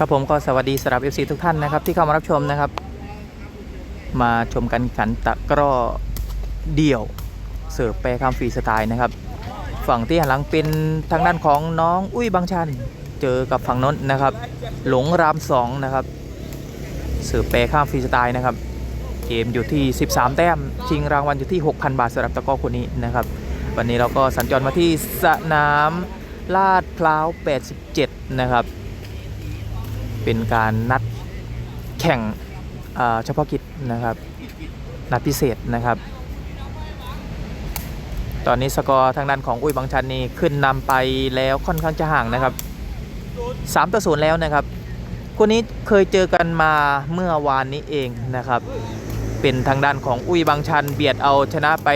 ครับผมก็สวัสดีสำหรับ FC ทุกท่านนะครับที่เข้ามารับชมนะครับ มาชมกันขันตะกร้อเดี่ยวเสิร์ฟแปรข้ามฟรีสไตล์นะครับ ฝั่งที่หันหลังเป็นทางด้านของน้องอุ้ยบางชัน เจอกับฝั่งน้นนะครับ หลงรามสองนะครับเสิร์ฟแปรข้ามฟรีสไตล์นะครับ เกมอยู่ที่ 13 แต้มชิงรางวัลอยู่ที่ 6,000 บาทสำหรับตะกร้อคนนี้นะครับ วันนี้เราก็สัญจรมาที่สนามลาดพร้าว 87 นะครับ เป็นการนัดแข่งเฉพาะกิจนะครับ นัดพิเศษนะครับ ตอนนี้สกอร์ทางด้านของอุ้ยบางชันนี่ขึ้นนำไปแล้วค่อนข้างจะห่างนะครับ3ต่อ0แล้วนะครับคนนี้เคยเจอกันมาเมื่อวานนี้เองนะครับ เป็นทางด้านของอุ้ยบางชัน เบียดเอาชนะไป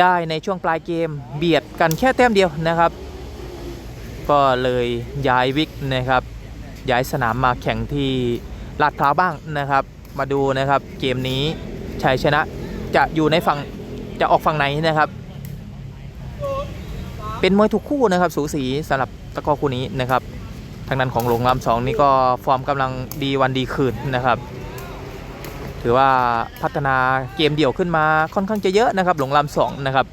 ได้ในช่วงปลายเกม เบียดกันแค่แต้มเดียวนะครับ ก็เลยย้ายวิกนะครับ ย้ายสนามมาแข่งที่ลาดพร้าวบ้างนะครับ มาดูนะครับเกมนี้ชัยชนะจะอยู่ในฝั่งจะออกฝั่งไหนนะครับ เป็นมวยถูกคู่นะครับ สูสีสำหรับตะกอคู่นี้นะครับ ทางด้านของหลงลำสองนี่ก็ฟอร์มกำลังดีวันดีคืนนะครับ ถือว่าพัฒนาเกมเดี่ยวขึ้นมาค่อนข้างจะเยอะนะครับ หลงลำสองนะครับ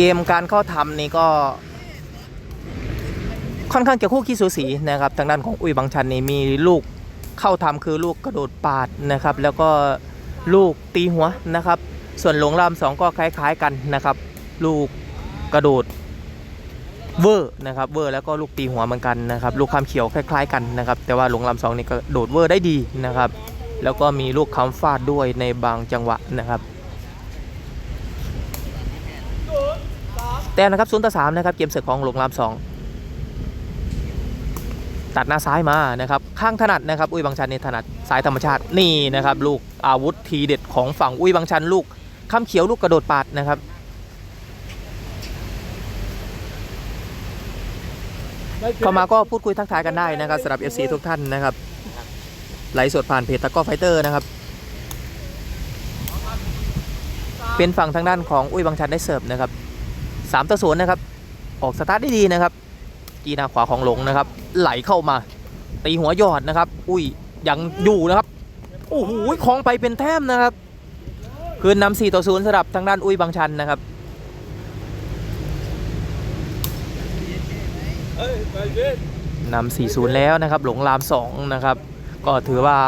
เกมการเข้าทำนี่ก็ ค่อนข้างจะคู่ขี้สูสีนะครับ ทางด้านของอุ้ยบางชันนี่มีลูกเข้าทำคือลูกกระโดดปาดนะครับ แล้วก็ลูกตีหัวนะครับ ส่วนหลงรามสองก็คล้าย ๆกันนะครับ ลูกกระโดดเวอร์นะครับเวอร์แล้วก็ลูกตีหัวเหมือนกันนะครับ ลูกคำเขียวคล้าย ๆ กันนะครับ แต่ว่าหลงรามสองนี่กระโดดเวอร์ได้ดีนะครับ แล้วก็มีลูกคำฟาดด้วยในบางจังหวะนะครับ ต้มนะครับ0ต่อ3นะครับเกมเสือของหลงราม2ตัดหน้าซ้ายมานะครับข้างถนัดนะครับอุ้ยบางชันนี่ถนัดซ้ายธรรมชาตินี่นะครับลูกอาวุธทีเด็ดของฝั่งอุ้ยบางชันลูกข้ามเขียวลูกกระโดดปาดนะครับเข้ามาก็พูดคุยทักทายกันได้นะครับสำหรับ FC ทุกท่านนะครับไลฟ์สดผ่านเพจตะก้อไฟเตอร์นะครับ เป็นฝั่งทางด้านของอุ้ยบางชันได้เสิร์ฟนะครับ สามต่อศูนย์นะครับ ออกสตาร์ทได้ดีนะครับ กีนาขวาของหลงนะครับ ไหลเข้ามา ตีหัวยอดนะครับ อุ้ยยังอยู่นะครับ โอ้โหของไปเป็นแต้มนะครับ คืนนำสี่ต่อศูนย์สำหรับทางด้านอุ้ยบางชันนะครับนำสี่ศูนย์แล้วนะครับ หลงรามสองนะครับ ก็ถือว่า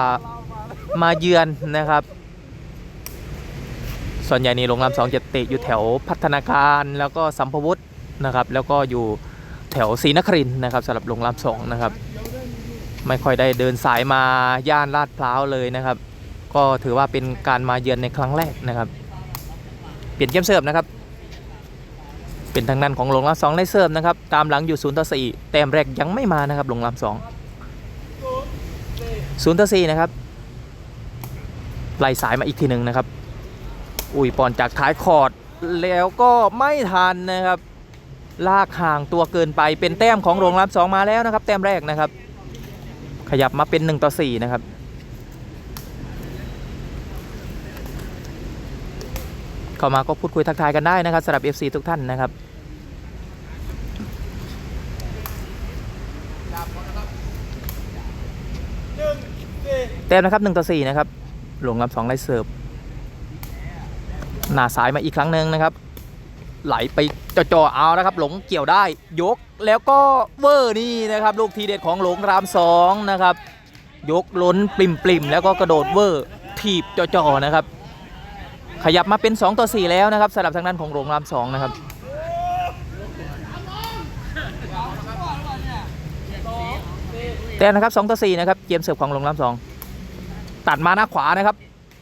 มาเยือนนะครับ ส่วนใหญ่นี่โรงแรมสองจะเตะอยู่แถวพัฒนาการแล้วก็สัมภวุฒินะครับ แล้วก็อยู่แถวศรีนครินนะครับสำหรับโรงแรมสองนะครับ ไม่ค่อยได้เดินสายมาย่านลาดพร้าวเลยนะครับ ก็ถือว่าเป็นการมาเยือนในครั้งแรกนะครับ เปลี่ยนเกมเสิร์ฟนะครับ เป็นทางด้านของโรงแรมสองได้เสิร์ฟนะครับ ตามหลังอยู่0ต่อ4แต้มแรกยังไม่มานะครับโรงแรมสอง0ต่อ4นะครับไล่สายมาอีกทีหนึ่งนะครับ อุ้ยปอนจากท้ายคอร์ดแล้วก็ไม่ทันนะครับ ลากห่างตัวเกินไปเป็นแต้มของโรงรับสองมาแล้วนะครับ แต้มแรกนะครับ ขยับมาเป็น1ต่อ4นะครับเข้ามาก็พูดคุยทักทายกันได้นะครับสำหรับ FC ทุกท่านนะครับแต้มนะครับ1ต่อ4นะครับหลวงรับ2ไล่เสิร์ฟ หน้าซ้ายมาอีกครั้งหนึ่งนะครับ ไหลไปจ่อๆเอานะครับ หลงเกี่ยวได้ยกแล้วก็เวอร์นี่นะครับ ลูกทีเด็ดของหลงรามสองนะครับ ยกล้นปริมปริมๆแล้วก็กระโดดเวอร์ถีบจ่อๆนะครับ ขยับมาเป็น 2 ต่อ 4 แล้วนะครับสำหรับทางด้านของหลงรามสองนะครับแต่นะครับ2ต่อ4นะครับเกมเสิร์ฟของหลงรามสองตัดมาหน้าขวานะครับ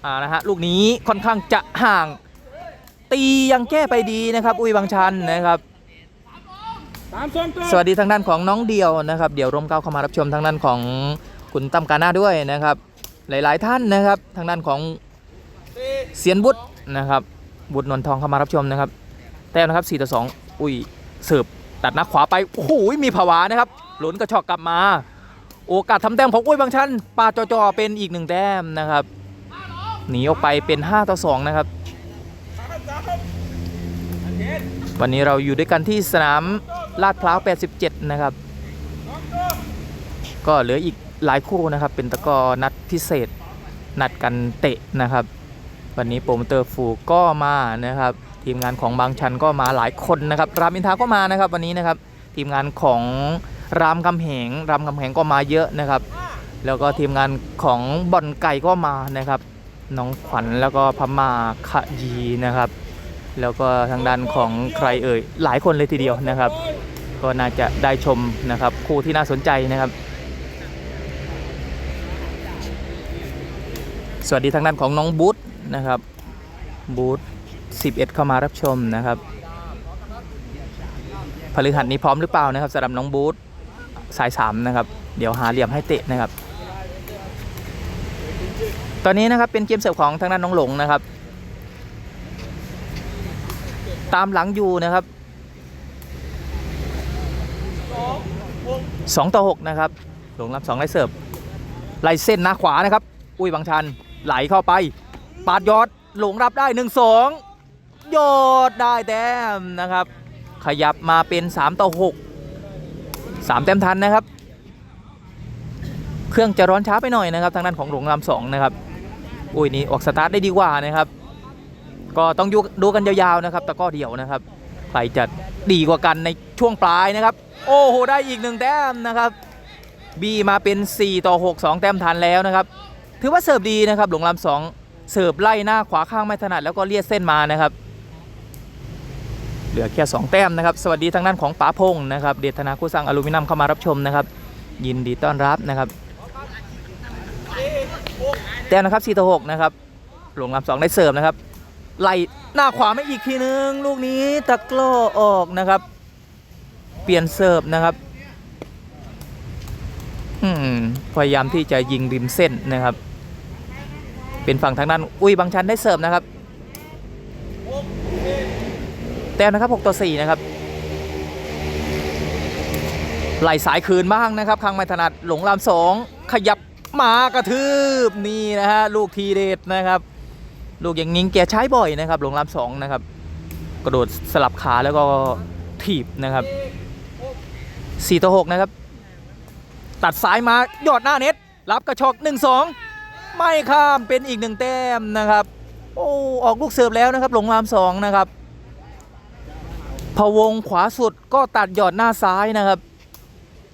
อ่านะฮะลูกนี้ค่อนข้างจะห่าง ตียังแก้ไปดีนะครับ อุ้ยบางชันนะครับสามสองตัวสวัสดีทางด้านของน้องเดียวนะครับ เดี๋ยวร่มเกล้าเข้ามารับชมทางด้านของคุณตั้มกาหน้าด้วยนะครับ หลาย ๆ ท่านนะครับ ทางด้านของเสียนบุตรนะครับ บุตรนวลทองเข้ามารับชมนะครับ แต้มนะครับ4ต่อ2อุ้ยเสิร์ฟตัดหน้าขวาไปโอ้โหมีภาวะนะครับ หลุนกระชอกกลับมา โอกาสทำแต้มของอุ้ยบางชันปาดจ่อๆเป็นอีกหนึ่งแต้มนะครับหนีออกไปเป็น 5 ต่อ 2 นะครับ วันนี้เราอยู่ด้วยกันที่สนามลาดพร้าว 87 นะครับ ก็เหลืออีกหลายคู่นะครับ เป็นตะกอนัดพิเศษนัดกันเตะนะครับ วันนี้โปรโมเตอร์ฟูก็มานะครับ ทีมงานของบางชันก็มาหลายคนนะครับรามอินทาก็มานะครับ วันนี้นะครับ ทีมงานของรามคำแหงรามคำแหงก็มาเยอะนะครับ แล้วก็ทีมงานของบอนไก่ก็มานะครับ น้องขวัญแล้วก็พม่าขยีนะครับ แล้วก็ทางด้านของใครเอ่ยหลายคนเลยทีเดียวนะครับ ก็น่าจะได้ชมนะครับคู่ที่น่าสนใจนะครับ สวัสดีทางด้านของน้องบูธนะครับบูธ11 เข้ามารับชมนะครับพฤหัสนี้พร้อมหรือเปล่านะครับสำหรับน้องบูธสาย3นะครับเดี๋ยวหาเหลี่ยมให้เตะนะครับ ตอนนี้นะครับเป็นเกมเสิร์ฟของทางด้านน้องหลงนะครับ ตามหลังอยู่นะครับ2ต่อ6นะครับหลงรับ2ไล่เสิร์ฟไล่เส้นหน้าขวานะครับ อุ้ยบางชันไหลเข้าไป ปาดยอดหลงรับได้1 2ยอดได้แต้มนะครับ ขยับมาเป็น3ต่อ6 3แต้มทันนะครับ เครื่องจะร้อนช้าไปหน่อยนะครับ ทางด้านของหลงรามสองนะครับ อุ้ยนี่ออกสตาร์ทได้ดีกว่านะครับ ก็ต้องดูกันยาวๆนะครับตะก้อเดี่ยวนะครับใครจะดีกว่ากันในช่วงปลายนะครับ โอ้โหได้อีกหนึ่งแต้มนะครับบีมาเป็น 4 ต่อ 6 2 แต้มทันแล้วนะครับ ถือว่าเสิร์ฟดีนะครับหลงรามสองเสิร์ฟไล่หน้าขวาข้างไม่ถนัดแล้วก็เลียดเส้นมานะครับ เหลือแค่ 2 แต้มนะครับ สวัสดีทางด้านของป๋าพงศ์นะครับ เดชนาคู่สร้างอลูมิเนียมเข้ามารับชมนะครับ ยินดีต้อนรับนะครับแต้มนะครับ4ต่อ6นะครับหลงรามสองได้เสิร์ฟนะครับ ไหลหน้าขวาไม่อีกทีนึง ลูกนี้ตะกร้อออกนะครับ เปลี่ยนเสิร์ฟนะครับพยายามที่จะยิงริมเส้นนะครับ เป็นฝั่งทางด้านอุ้ยบางชันได้เสิร์ฟนะครับแต้มนะครับ6ต่อ4นะครับไหลสายคืนบ้างนะครับข้งไม่ถนัดหลงรามสองขยับมากระทืบนี่นะฮะลูกทีเด็ดนะครับ ลูกอย่างงิงแกใช้บ่อยนะครับหลงรามสองนะครับ กระโดดสลับขาแล้วก็ถีบนะครับ4ต่อ6นะครับ ตัดซ้ายมายอดหน้าเน็ต รับกระชอก1-2ไม่ข้ามเป็นอีกหนึ่งแต้มนะครับ โอ้ออกลูกเสิร์ฟแล้วนะครับ หลงรามสองนะครับพะวงขวาสุดก็ตัดหยอดหน้าซ้ายนะครับ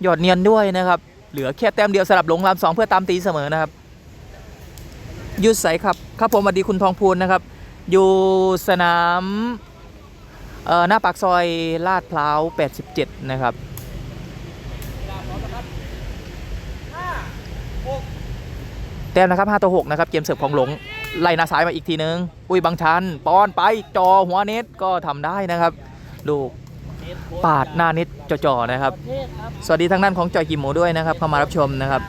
หยอดเนียนด้วยนะครับ เหลือแค่แต้มเดียวสำหรับหลงรามสองเพื่อตามตีเสมอนะครับ ยุดใสครับครับผมสวัสดีคุณทองพูนนะครับ อยู่สนามเอ่อหน้าปากซอยลาดพร้าว 87 นะครับแต้มนะครับ 5 ต่อ 6 นะครับ เกมเสิร์ฟของหลง ไล่นาซ้ายมาอีกทีนึง อุ้ยบางชันป้อนไปจอหัวเน็ตก็ทำได้นะครับ ลูกปาดหน้าน็ตจ่อๆนะครับ สวัสดีทางด้านของจอยกิมโมด้วยนะครับ เข้ามารับชมนะครับ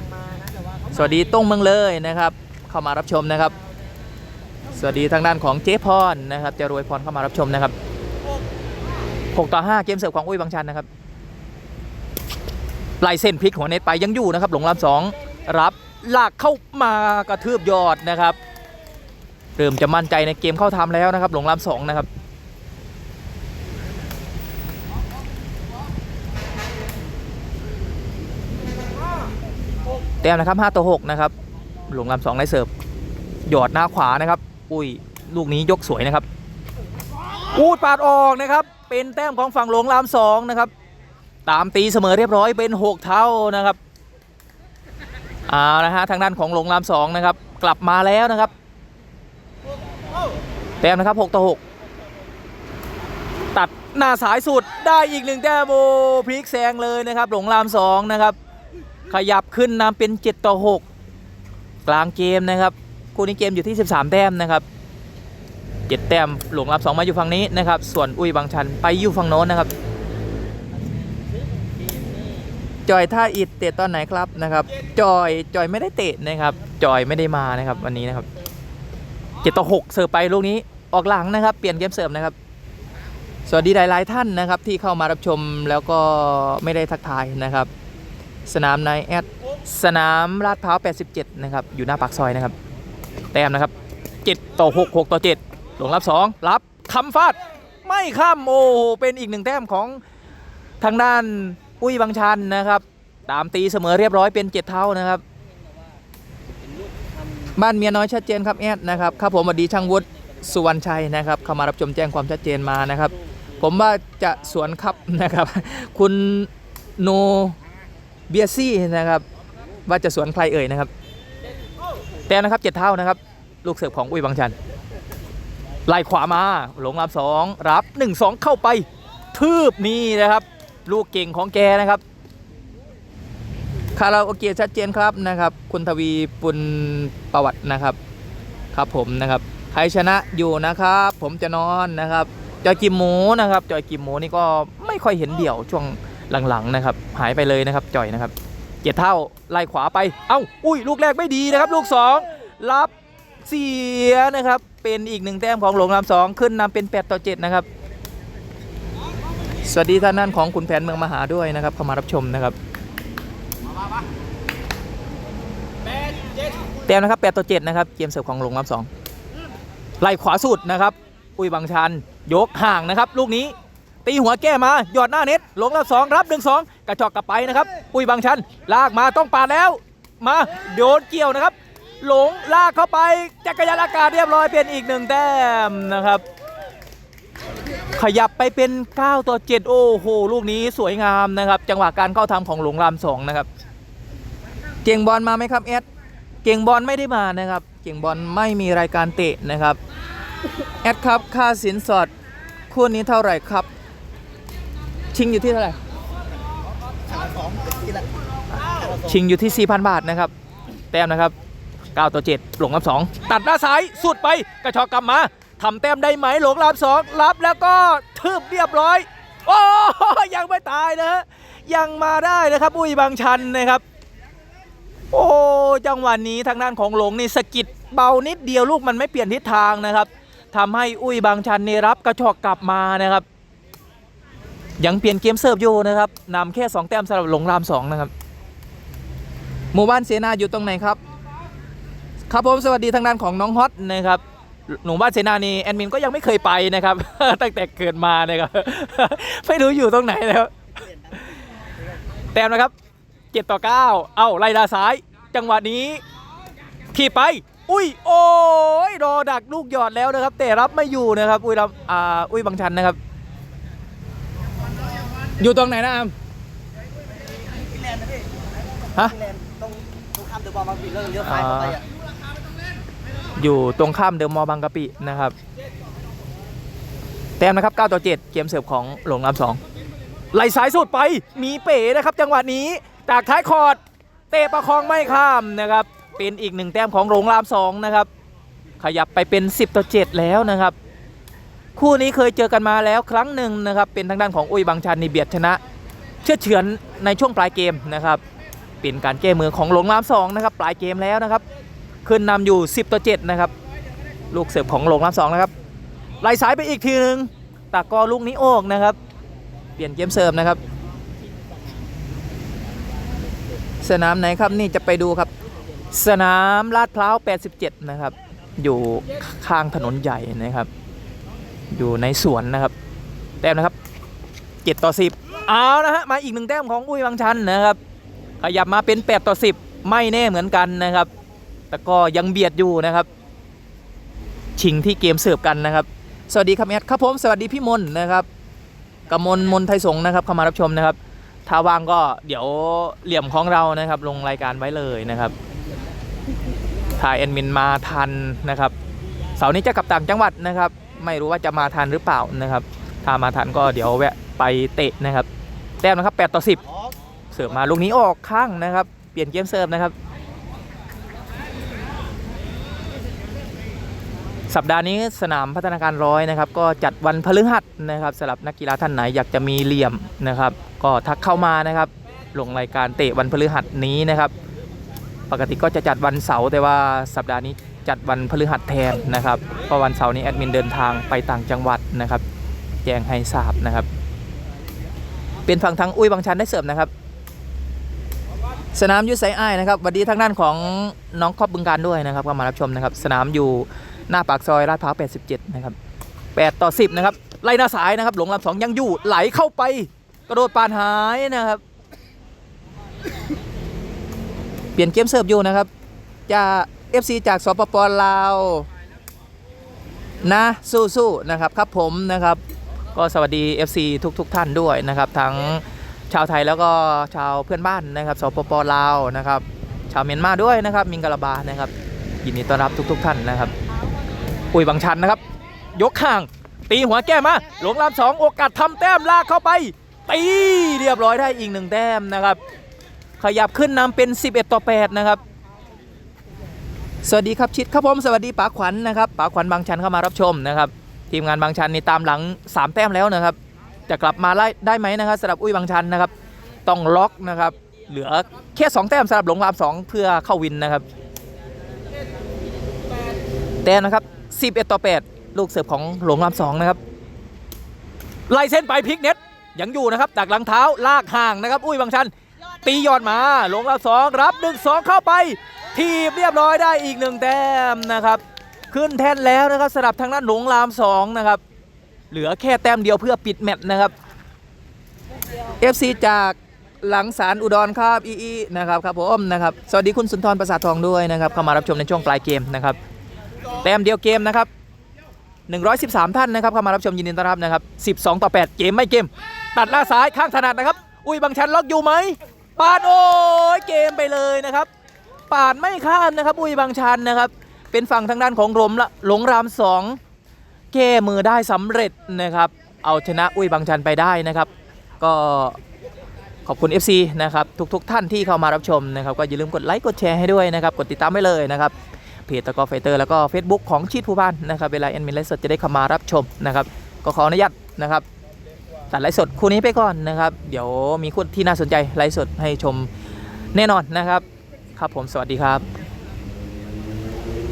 สวัสดีต้งเมืองเลยนะครับ เข้ามารับชมนะครับ สวัสดีทางด้านของเจ๊พรนะครับจะรวยพรเข้ามารับชมนะครับ6ต่อ5เกมเสิร์ฟของอุ้ยบางชันนะครับไล่เส้นพลิกหัวเน็ตไปยังอยู่นะครับ หลงรามสองรับลากเข้ามากระทืบยอดนะครับ เริ่มจะมั่นใจในเกมเข้าทำแล้วนะครับ หลงรามสองนะครับแต้มนะครับ5ต่อ6นะครับ หลงลำสองไล่เสิร์ฟหยอดหน้าขวานะครับ อุ้ยลูกนี้ยกสวยนะครับอูดปาดออกนะครับ เป็นแต้มของฝั่งหลงลำสองนะครับ ตามตีเสมอเรียบร้อยเป็น 6 เท่านะครับเอานะฮะทางด้านของหลงลำสองนะครับ กลับมาแล้วนะครับแต้มนะครับ 6 ต่อ 6 ตัดหน้าสายสุดได้อีกหนึ่งแต้มโอ้พลิกแซงเลยนะครับ หลงลำสองนะครับ ขยับขึ้นนำเป็น 7 ต่อ 6 กลางเกมนะครับคู่นี้เกมอยู่ที่ 13 แต้มนะครับ7แต้มหลวงรับ2มาอยู่ฝั่งนี้นะครับ ส่วนอุ้ยบางชันไปอยู่ฝั่งโน้นนะครับจอยท่าอิดเตะตอนไหนครับนะครับ จอยจอยไม่ได้เตะนะครับ จอยไม่ได้มานะครับ วันนี้นะครับ7ต่อ6เสิร์ฟไปลูกนี้ออกหลังนะครับ เปลี่ยนเกมเสิร์ฟนะครับ สวัสดีหลาย ๆ ท่านนะครับ ที่เข้ามารับชมแล้วก็ไม่ได้ทักทายนะครับ สนามในแอด สนามลาดพร้าว 87 นะครับ อยู่หน้าปากซอยนะครับ แต้มนะครับ 7 ต่อ 6 6 ต่อ 7 หลงรับ 2 รับคำฟาด ไม่ข้ามโอ้โหเป็นอีกหนึ่งแต้มของทางด้านอุ้ยบางชันนะครับ ตามตีเสมอเรียบร้อยเป็นเจ็ดเท่านะครับ บ้านเมียน้อยชัดเจนครับแอดนะครับครับผมสวัสดีช่างวุฒิสุวรรณชัยนะครับ เข้ามารับชมแจ้งความชัดเจนมานะครับ ผมว่าจะสวนครับนะครับ คุณโนเบียซี่นะครับ ว่าจะสวนใครเอ่ยนะครับ แต่นะครับเจ็ดเท่านะครับ ลูกเสิร์ฟของอุ้ยบางชันไล่ขวามาหลงรับสองรับหนึ่งสองเข้าไปทืบนี่นะครับ ลูกเก่งของแกนะครับคาราโอเกะชัดเจนครับนะครับ คุณทวีปุณประวัตินะครับ ครับผมนะครับใครชนะอยู่นะครับ ผมจะนอนนะครับจอยกิมหมูนะครับจอยกิมหมูนี่ก็ไม่ค่อยเห็นเดี่ยวช่วงหลังๆนะครับ หายไปเลยนะครับจอยนะครับ เจ็ดเท่าไล่ขวาไป เอ้า อุ้ย ลูกแรกไม่ดีนะครับ ลูกสองรับเสียนะครับ เป็นอีกหนึ่งแต้มของหลงรามสองขึ้นนำเป็น 8 ต่อ 7 นะครับ สวัสดีท่านนั่นของคุณแผนเมืองมหาด้วยนะครับ เข้ามารับชมนะครับแต้มนะครับ 8 ต่อ 7 นะครับ เกมเสิร์ฟของหลงรามสองไล่ขวาสุดนะครับ อุ้ยบางชัน ยกห่างนะครับ ลูกนี้ ตีหัวแก้มาหยอดหน้าเน็ตลงรับสองรับหนึ่งสองกระชอกกลับไปนะครับอุ้ยบางชันลากมาต้องปาดแล้ว มาโดนเกี่ยวนะครับ หลงลากเข้าไปจักรยานอากาศเรียบร้อยเป็นอีกหนึ่งแต้มนะครับ ขยับไปเป็น 9 ต่อ 7 โอ้โหลูกนี้สวยงามนะครับ จังหวะการเข้าทำของหลงรามสองนะครับเก่งบอลมาไหมครับเอสเก่งบอลไม่ได้มานะครับ เก่งบอลไม่มีรายการเตะนะครับแอดครับค่าสินสอดคู่นี้เท่าไหร่ครับ ชิงอยู่ที่เท่าไหร่ชิงอยู่ที่ 4,000 บาทนะครับ แต้มนะครับ 9 ต่อ 7 หลงรับ 2 ตัดหน้าซ้ายสุดไปกระชอกกลับมาทำแต้มได้ไหมหลงรับ 2 รับแล้วก็ทืบเรียบร้อย โอ้ยังไม่ตายนะฮะยังมาได้นะครับ อุ้ยบางชันนะครับ โอ้จังหวะนี้ทางด้านของหลงนี่สะกิดเบานิดเดียวลูกมันไม่เปลี่ยนทิศทางนะครับทำให้อุ้ยบางชันนี่รับกระชอกกลับมานะครับ ยังเปลี่ยนเกมเสิร์ฟอยู่นะครับนำแค่ 2 แต้มสำหรับหลงราม 2 นะครับ หมู่บ้านเสนาอยู่ตรงไหนครับ ครับผมสวัสดีทางด้านของน้องฮอตนะครับหมู่บ้านเสนานี่แอดมินก็ยังไม่เคยไปนะครับ ตั้งแต่เกิดมานะครับไม่รู้อยู่ตรงไหนแล้วแต้มนะครับ7ต่อ 9 เอ้าไล่ดาซ้าย จังหวะนี้ขี่ไป อุ้ยโอ้ยรอดักลูกหยอดแล้วนะครับ แต่รับไม่อยู่นะครับ อุ้ยรับอ่าอุ้ยบางชันนะครับ อยู่ตรงไหนนะอามฮะตรงตรงข้ามเดอะบอลบางปีแล้วเลี้ยวซ้ายเข้าไปอะอยู่ตรงข้ามเดอะมอลล์บางกะปินะครับ แต้มนะครับ 9 ต่อ 7 เกมเสิร์ฟของหลงราม2ไหลสายสุดไปมีเป๋นะครับ จังหวะนี้จากท้ายคอร์ดเตะประคองไม่ข้ามนะครับ เป็นอีกหนึ่งแต้มของหลงราม2นะครับ ขยับไปเป็น 10 ต่อ 7 แล้วนะครับ คู่นี้เคยเจอกันมาแล้วครั้งหนึ่งนะครับ เป็นทางด้านของอุ้ยบางชันในเบียดชนะ เชื่อเฉือนในช่วงปลายเกมนะครับ เป็นการแก้มือของหลงราม2นะครับปลายเกมแล้วนะครับ ขึ้นนำอยู่ 10ต่อ7นะครับลูกเสิร์ฟของหลงรามสองนะครับไหลสายไปอีกทีหนึ่งตากอลูกนี้โอกนะครับ เปลี่ยนเกมเสิร์ฟนะครับ สนามไหนครับนี่จะไปดูครับ สนามลาดพร้าว 87 นะครับ อยู่ข้างถนนใหญ่นะครับ อยู่ในสวนนะครับ แต้มนะครับ7ต่อ10เอานะฮะมาอีกหนึ่งแต้มของอุ้ยบางชันนะครับ ขยับมาเป็น8ต่อ10ไม่แน่เหมือนกันนะครับ แต่ก็ยังเบียดอยู่นะครับ ชิงที่เกมเสิร์ฟกันนะครับ สวัสดีครับแอดครับผมสวัสดีพี่มนนะครับกมลมนไทยสงนะครับเข้ามารับชมนะครับถ้าว่างก็เดี๋ยวเหลี่ยมของเรานะครับ ลงรายการไว้เลยนะครับถ้ายแอดมินมาทันนะครับ เสาร์นี้จะกลับต่างจังหวัดนะครับ ไม่รู้ว่าจะมาทันหรือเปล่านะครับ ถ้ามาทันก็เดี๋ยวแวะไปเตะนะครับ แต้มนะครับ8ต่อ10 เสิร์ฟมาลูกนี้ออกข้างนะครับ เปลี่ยนเกมเสิร์ฟนะครับ สัปดาห์นี้สนามพัฒนาการร้อยนะครับ ก็จัดวันพฤหัสนะครับสำหรับนักกีฬาท่านไหนอยากจะมีเหลี่ยมนะครับ ก็ทักเข้ามานะครับลงรายการเตะวันพฤหัสนี้นะครับ ปกติก็จะจัดวันเสาร์แต่ว่าสัปดาห์นี้ จัดวันพฤหัสแทนนะครับเพราะวันเสาร์นี้แอดมินเดินทางไปต่างจังหวัดนะครับแจ้งให้ทราบนะครับ เป็นฝั่งทางอุ้ยบางชันได้เสิร์ฟนะครับ สนามยูไซอ้ายนะครับวัสดีทางด้านของน้องครอบบึงการด้วยนะครับเข้ามารับชมนะครับ สนามอยู่หน้าปากซอยลาดพร้าว87 นะครับ 8 ต่อ 10 นะครับ ไล่หน้าสายนะครับ หลงลำสองยังอยู่ไหลเข้าไป กระโดดปานหายนะครับ เปลี่ยนเกมเสิร์ฟอยู่นะครับจะ FC จากสปปลาว นะ สู้ๆนะครับครับผมนะครับ ก็สวัสดี FC ทุกๆทท่านด้วยนะครับ ทั้งชาวไทยแล้วก็ชาวเพื่อนบ้านนะครับสปปลาวนะครับ ชาวเมียนมาด้วยนะครับ มิงกะลาบานะครับยินดีต้อนรับทุกๆท่านนะครับอุ้ยบางชันนะครับ ยกข้าง ตีหัวแก้มา หลวงลำสองโอกาสทำแต้มลากเข้าไป ตีเรียบร้อยได้อีกหนึ่งแต้มนะครับ ขยับขึ้นนำเป็น 11 ต่อ 8 นะครับ สวัสดีครับชิดครับผมสวัสดีป๋าขวัญนะครับป๋าขวัญบางชันเข้ามารับชมนะครับทีมงานบางชันนี่ตามหลัง 3 แต้มแล้วนะครับ จะกลับมาไล่ได้ไหมนะครับสำหรับอุ้ยบางชันนะครับ ต้องล็อกนะครับ เหลือแค่2แต้มสำหรับหลงราม2เพื่อเข้าวินนะครับแต้มนะครับ11ต่อ 8 ลูกเสิร์ฟของหลงราม2นะครับไล่เส้นไปพลิกเน็ตยังอยู่นะครับดักหลังเท้าลากห่างนะครับ อุ้ยบางชัน ตียอดมาหลงราม2รับ1 2เข้าไป ทีบเรียบร้อยได้อีกหนึ่งแต้มนะครับ ขึ้นแท่นแล้วนะครับสำหรับทางด้านหลงราม2นะครับ เหลือแค่แต้มเดียวเพื่อปิดแมตช์นะครับ FC จากหลังสารอุดรครับอีอีนะครับครับผมนะครับสวัสดีคุณสุนทรประสาททองด้วยนะครับเข้ามารับชมในช่วงปลายเกมนะครับแต้มเดียวเกมนะครับ113 ท่านนะครับเข้ามารับชมยินดีต้อนรับนะครับ 12 ต่อ 8 เกมไม่เกม ตัดล่าซ้ายข้างถนัดนะครับ อุ้ยบางชันล็อกอยู่ไหม ปาดโอ้ยเกมไปเลยนะครับปาดไม่ข้ามนะครับอุ้ยบางชันนะครับ เป็นฝั่งทางด้านของหลมละหลงรามสองแก้มือได้สำเร็จนะครับ เอาชนะอุ้ยบางชันไปได้นะครับ ก็ขอบคุณ FC นะครับทุกๆทท่านที่เข้ามารับชมนะครับ ก็อย่าลืมกดไลค์กดแชร์ให้ด้วยนะครับ กดติดตามไว้เลยนะครับเพจตะกอไฟเตอร์แล้วก็ Facebook ของชีดภูพานนะครับเวลาแอนมินไลฟ์สดจะได้เข้ามารับชมนะครับ ก็ขออนุญาตนะครับ ตัดไลฟ์สดคู่นี้ไปก่อนนะครับ เดี๋ยวมีคู่ที่น่าสนใจไลฟ์สดให้ชมแน่นอนนะครับ ครับผมสวัสดีครับ